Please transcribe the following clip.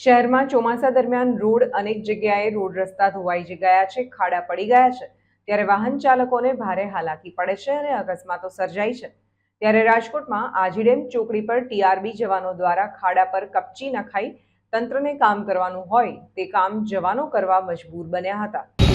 શહેરમાં ચોમાસા દરમિયાન રોડ અનેક જગ્યાએ રોડ રસ્તા ધોવાઈ ગયા છે, ખાડા પડી ગયા છે. ત્યારે વાહન ચાલકોને ભારે હાલાકી પડે છે અને અકસ્માતો સર્જાય છે. ત્યારે રાજકોટમાં આજીડેમ ચોકડી પર ટીઆરબી જવાનો દ્વારા ખાડા પર કપચી નખાઈ તંત્રને કામ કરવાનું હોય તે કામ જવાનો કરવા મજબૂર બન્યા હતા.